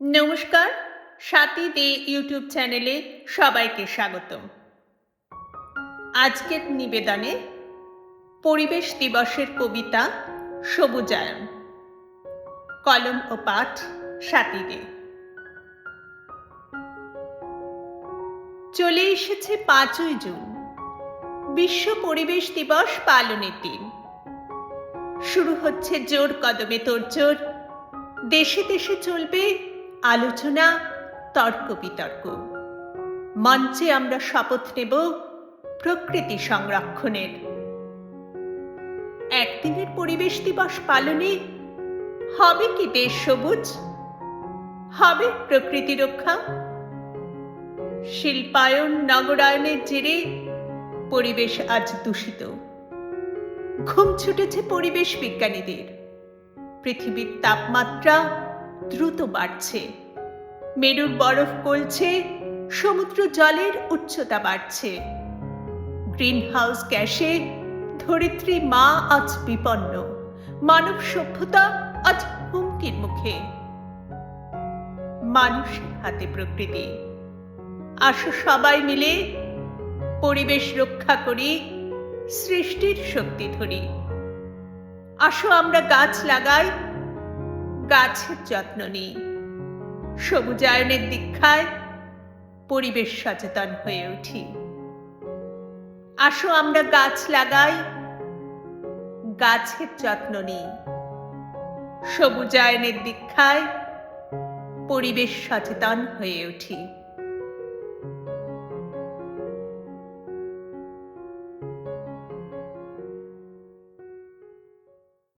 নমস্কার, সাথী দে ইউটিউব চ্যানেলে সবাইকে স্বাগতম। আজকের নিবেদনে পরিবেশ দিবসের কবিতা সবুজায়ন, কলম ও পাঠ সাথী দে। চলে এসেছে পাঁচই জুন, বিশ্ব পরিবেশ দিবস পালনের দিন। শুরু হচ্ছে জোর কদমে তোড়জোড়, দেশে দেশে চলবে আলোচনা, তর্ক বিতর্ক। মঞ্চে আমরা শপথ নেব প্রকৃতি সংরক্ষণের। একদিনের পরিবেশ দিবস পালনে হবে কি দেশ সবুজ? হবে প্রকৃতি রক্ষা? শিল্পায়ন, নগরায়নের জেরে পরিবেশ আজ দূষিত। ঘুম ছুটেছে পরিবেশ বিজ্ঞানীদের। পৃথিবীর তাপমাত্রা দ্রুত বাড়ছে। মেরুর বরফ গলছে, সমুদ্র জলের উচ্চতা বাড়ছে। গ্রিন হাউস গ্যাসে ধরিত্রী মা আজ বিপন্ন। মানব সভ্যতা আজ হুমকির মুখে। মানুষের হাতে প্রকৃতি। আসো সবাই মিলে পরিবেশ রক্ষা করি, সৃষ্টির শক্তি ধরি। আসো আমরা গাছ লাগাই গাছের যত্ন নিই। সবুজায়নের দীক্ষায় পরিবেশ সচেতন হয়ে উঠি। আসো আমরা গাছ লাগাই, গাছের যত্ন নিই। সবুজায়নের দীক্ষায় পরিবেশ সচেতন হয়ে উঠি।